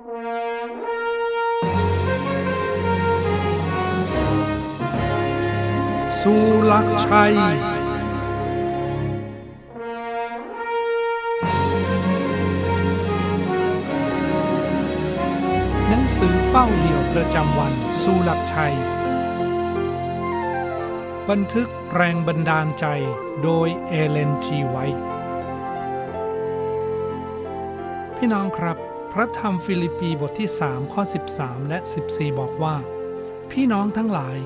สู่หลักชัย หนังสือเฝ้าเดี่ยวประจำวันสู่หลักชัย บันทึกแรงบันดาลใจโดยเอเลนจีไวท์พี่น้องครับ พระธรรมฟิลิปปีบทที่3ข้อ13 และ 14 บอกว่า พี่น้องทั้งหลาย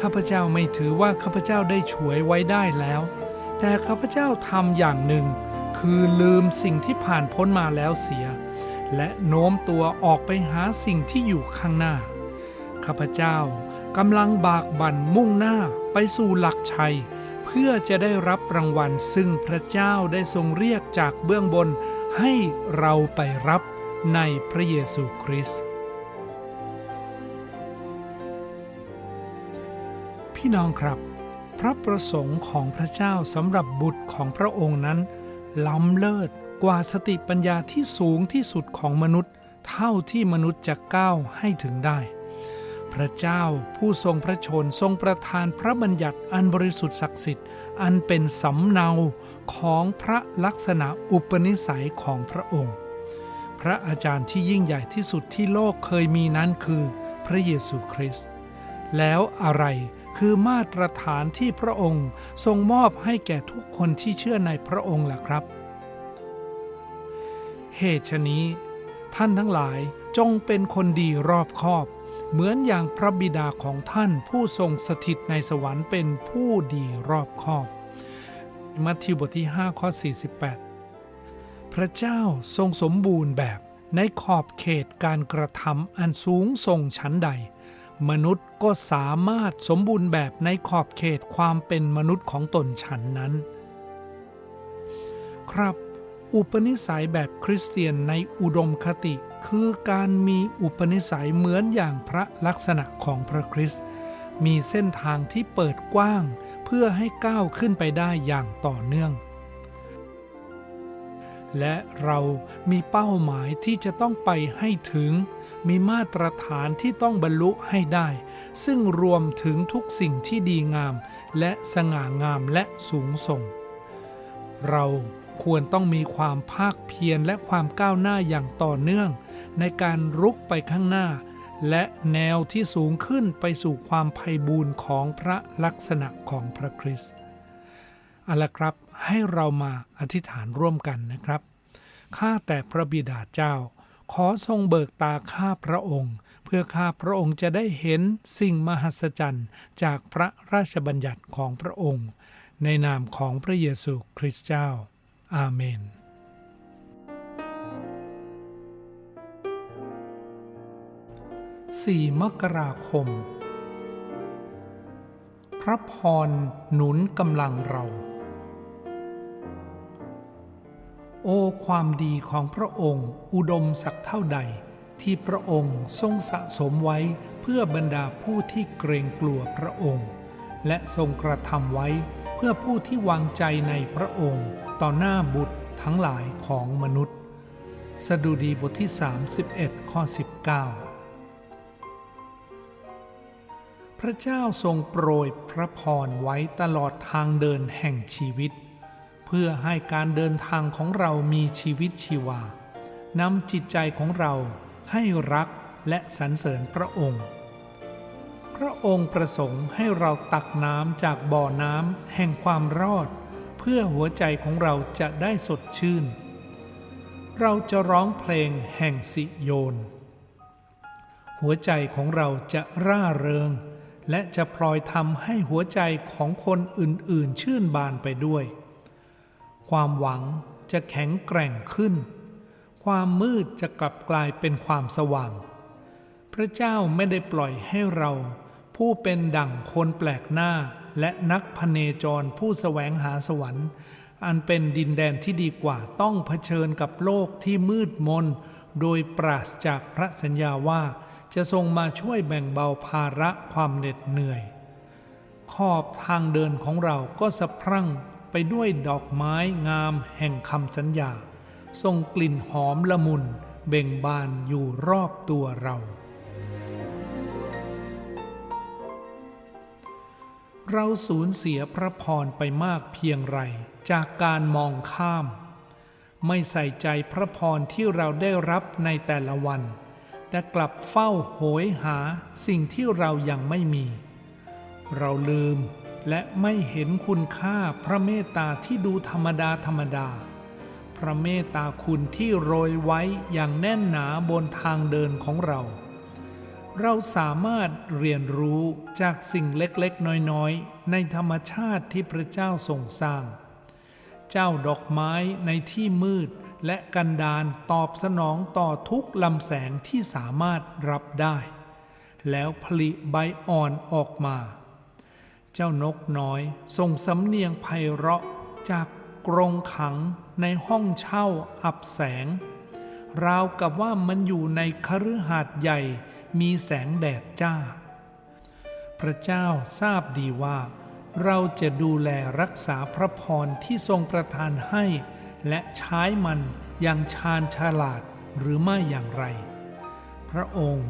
ข้าพเจ้าไม่ถือว่าข้าพเจ้าได้ฉวยไว้ได้แล้ว แต่ข้าพเจ้าทำอย่างหนึ่ง คือลืมสิ่งที่ผ่านพ้นมาแล้วเสีย และโน้มตัวออกไปหาสิ่งที่อยู่ข้างหน้า ข้าพเจ้ากำลังบากบั่นมุ่งหน้าไปสู่หลักชัย เพื่อจะได้รับรางวัลซึ่งพระเจ้าได้ทรงเรียกจากเบื้องบนให้เราไปรับ ในพระเยซูคริสต์พี่น้องครับ พระประสงค์ของพระเจ้าสำหรับบุตรของพระองค์นั้น ล้ำเลิศกว่าสติปัญญาที่สูงที่สุดของมนุษย์ เท่าที่มนุษย์จะก้าวให้ถึงได้ พระเจ้าผู้ทรงพระชนทรงประทานพระบัญญัติอันบริสุทธิ์ศักดิ์สิทธิ์ อันเป็นสำเนาของพระลักษณะอุปนิสัยของพระองค์ พระอาจารย์ที่ยิ่งใหญ่ที่สุดที่โลกเคยมีนั้นคือพระเยซูคริสต์แล้วอะไรคือมาตรฐานที่พระองค์ทรงมอบให้แก่ทุกคนที่เชื่อในพระองค์ล่ะครับ เหตุฉนี้ ท่านทั้งหลายจงเป็นคนดีรอบคอบ เหมือนอย่างพระบิดาของท่านผู้ทรงสถิตในสวรรค์เป็นผู้ดีรอบคอบ มัทธิวบทที่ 5 ข้อ 48 พระเจ้าทรงสมบูรณ์แบบในขอบเขตการกระทำอันสูงส่งชั้นใด มนุษย์ก็สามารถสมบูรณ์แบบในขอบเขตความเป็นมนุษย์ของตนฉันนั้น ครับ อุปนิสัยแบบคริสเตียนในอุดมคติ คือการมีอุปนิสัยเหมือนอย่างพระลักษณะของพระคริสต์มีเส้นทางที่เปิดกว้าง เพื่อให้ก้าวขึ้นไปได้อย่างต่อเนื่อง และเรามีเป้าหมายที่จะต้องไปให้ถึง มีมาตรฐานที่ต้องบรรลุให้ได้ ซึ่งรวมถึงทุกสิ่งที่ดีงาม และสง่างามและสูงส่ง เราควรต้องมีความภาคเพียรและความก้าวหน้าอย่างต่อเนื่อง ในการรุกไปข้างหน้า และแนวที่สูงขึ้นไปสู่ความไพ่บูรณ์ของพระลักษณะของพระคริสต์อาละครับ ให้เรามาอธิษฐานร่วมกันนะครับ ข้าแต่พระบิดาเจ้า ขอทรงเบิกตาข้าพระองค์ เพื่อข้าพระองค์จะได้เห็นสิ่งมหัศจรรย์จากพระราชบัญญัติของพระองค์ ในนามของพระเยซูคริสต์เจ้า อาเมน4มกราคม พระพรหนุนกำลังเรา โอ้ความดีของพระองค์อุดมสักเท่าใด ที่พระองค์ทรงสะสมไว้เพื่อบรรดาผู้ที่เกรงกลัวพระองค์ และทรงกระทำไว้เพื่อผู้ที่วางใจในพระองค์ต่อหน้าบุตรทั้งหลายของมนุษย์ สดุดีบทที่ 31 ข้อ 19 พระเจ้าทรงโปรยพระพรไว้ตลอดทางเดินแห่งชีวิต พื่อให้การเดินทางของเรามีชีวิตชีวานำจิตใจของเราให้รักและสรรเสริญพระองค์ พระองค์ประสงค์ให้เราตักน้ำจากบ่อน้ำแห่งความรอด เพื่อหัวใจของเราจะได้สดชื่น เราจะร้องเพลงแห่งสิโยน หัวใจของเราจะร่าเริง และจะพลอยทำให้หัวใจของคนอื่นๆ ชื่นบานไปด้วย ความหวังจะแข็งแกร่งขึ้น ความมืดจะกลับกลายเป็นความสว่าง พระเจ้าไม่ได้ปล่อยให้เรา ผู้เป็นดั่งคนแปลกหน้าและนักพเนจรผู้แสวงหาสวรรค์ อันเป็นดินแดนที่ดีกว่าต้องเผชิญกับโลกที่มืดมน โดยปราศจากพระสัญญาว่าจะทรงมาช่วยแบ่งเบาภาระความเหน็ดเหนื่อย ขอบทางเดินของเราก็สะพรั่ง ไปด้วยดอกไม้งามแห่งคำสัญญา ทรงกลิ่นหอมละมุนเบ่งบานอยู่รอบตัวเรา เราสูญเสียพระพรไปมากเพียงไรจากการมองข้าม ไม่ใส่ใจพระพรที่เราได้รับในแต่ละวัน แต่กลับเฝ้าโหยหาสิ่งที่เรายังไม่มี เราลืม และไม่เห็นคุณค่าพระเมตตาที่ดูธรรมดาธรรมดา พระเมตตาคุณที่โรยไว้อย่างแน่นหนาบนทางเดินของเรา เราสามารถเรียนรู้จากสิ่งเล็กๆ น้อยๆ ในธรรมชาติที่พระเจ้าทรงสร้าง เจ้าดอกไม้ในที่มืดและกันดานตอบสนองต่อทุกลำแสงที่สามารถรับได้ แล้วผลิใบอ่อนออกมา เจ้านกน้อยส่งสำเนียงไพเราะจากกรงขังในห้องเช่าอับแสง ราวกับว่ามันอยู่ในคฤหาสน์ใหญ่มีแสงแดดจ้า พระเจ้าทราบดีว่า เราจะดูแลรักษาพระพรที่ทรงประทานให้ และใช้มันอย่างชาญฉลาดหรือไม่อย่างไร พระองค์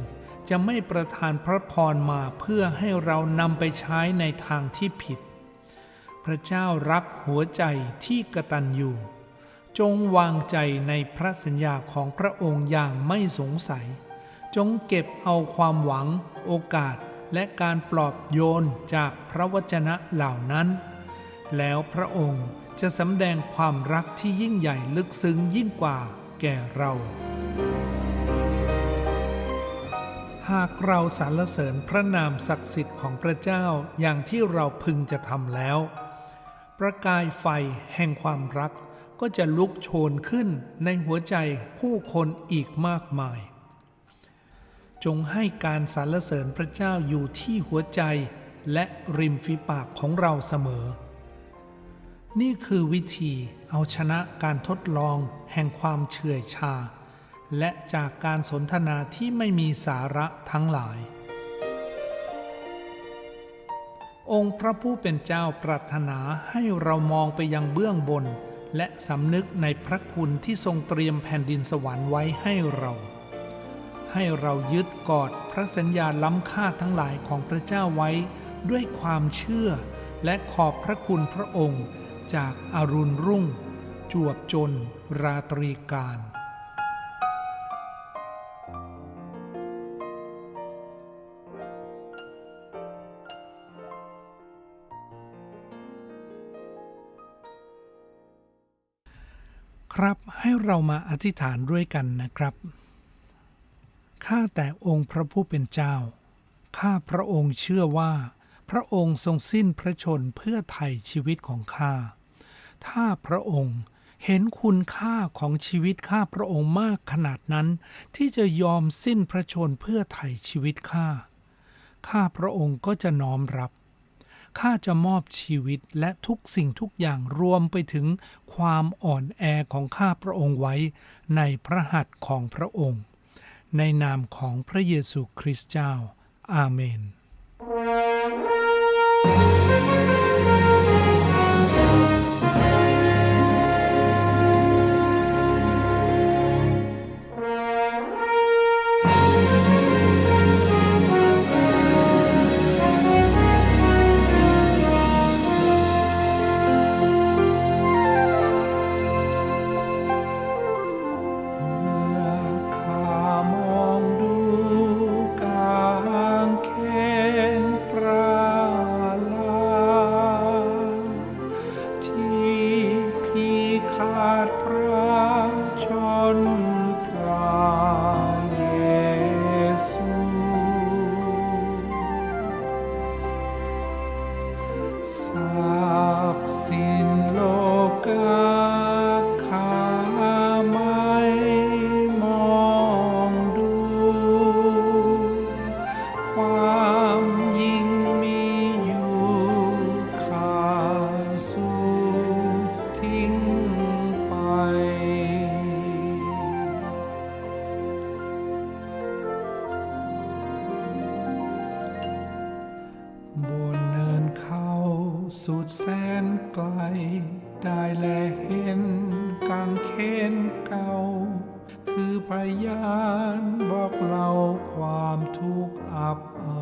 จะไม่ประทานพระพรมาเพื่อให้เรานำไปใช้ในทางที่ผิด พระเจ้ารักหัวใจที่กระตัญญูจงวางใจในพระสัญญาของพระองค์อย่างไม่สงสัย จงเก็บเอาความหวัง โอกาสและการปลอบโยนจากพระวจนะเหล่านั้น แล้วพระองค์จะสำแดงความรักที่ยิ่งใหญ่ลึกซึ้งยิ่งกว่าแก่เรา หากเราสรรเสริญพระนามศักดิ์สิทธิ์ของพระเจ้าอย่างที่เราพึงจะทำแล้ว ประกายไฟแห่งความรักก็จะลุกโชนขึ้นในหัวใจผู้คนอีกมากมาย จงให้การสรรเสริญพระเจ้าอยู่ที่หัวใจและริมฝีปากของเราเสมอ นี่คือวิธีเอาชนะการทดลองแห่งความเฉื่อยชา และจากการสนทนาที่ไม่มีสาระทั้งหลาย องค์พระผู้เป็นเจ้าปรารถนาให้เรามองไปยังเบื้องบน และสำนึกในพระคุณที่ทรงเตรียมแผ่นดินสวรรค์ไว้ให้เรา ให้เรายึดกอดพระสัญญาล้ำค่าทั้งหลายของพระเจ้าไว้ ด้วยความเชื่อและขอบพระคุณพระองค์ จากอารุณรุ่ง จวบจนราตรีการ ครับให้เรามาอธิษฐานด้วยกันนะครับข้าแต่องค์พระผู้เป็นเจ้า ข้าพระองค์เชื่อว่า พระองค์ทรงสิ้นพระชนเพื่อไถ่ชีวิตของข้า ถ้าพระองค์เห็นคุณค่าของชีวิตข้าพระองค์มากขนาดนั้น ที่จะยอมสิ้นพระชนเพื่อไถ่ชีวิตข้า ข้าพระองค์ก็จะน้อมรับ ข้าจะมอบชีวิตและทุกสิ่งทุกอย่างรวมไปถึงความอ่อนแอของข้าพระองค์ไว้ในพระหัตถ์ของพระองค์ ในนามของพระเยซูคริสต์เจ้า อาเมน ทิ้งไป บนเนินเขาสุดแสนไกล ได้แลเห็นกางเขนเก่า คือพยานบอกเล่าความทุกข์อับอาย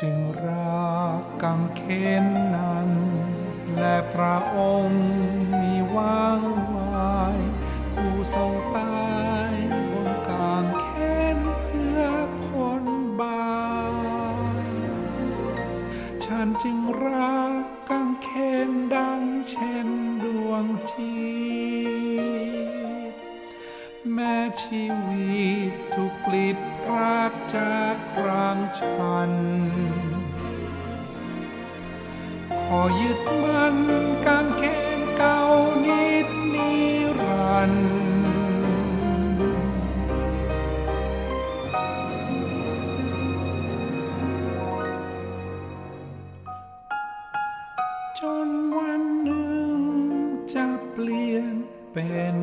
จึงรักกังเขนนั้น และพระองค์มีวางไว้ผู้ทรงตา ชีวิตถูกกลิดพรากจากร่างฉัน ขอยึดมันกางเขนเก่านิดนิรันดร์จนวันหนึ่งจะเปลี่ยนเป็น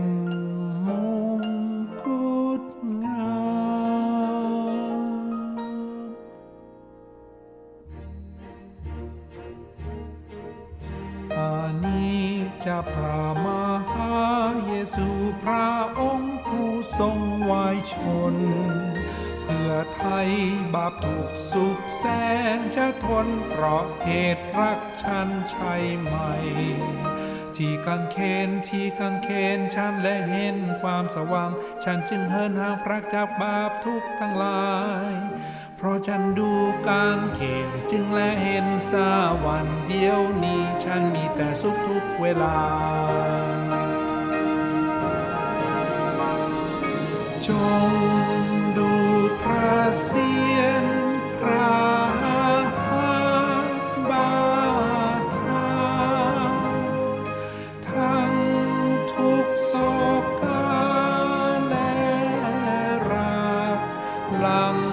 องค์ผู้ทรงวายชน เพื่อไทยบาปถูกสุขแสนจะทนเพราะเหตุรักฉันใช่ไหมที่กังเขนที่กังเขนฉันและเห็นความสว่าง ฉันจึงเหินห่างพรักจากบาปทุกทั้งหลายเพราะฉันดูกางเขนจึงและเห็นสาวรรค์เดียวนี้ ฉันมีแต่สุขทุกเวลา จงดูพระเสียนพระบาทาทั้งทุกโศกาและรักลัง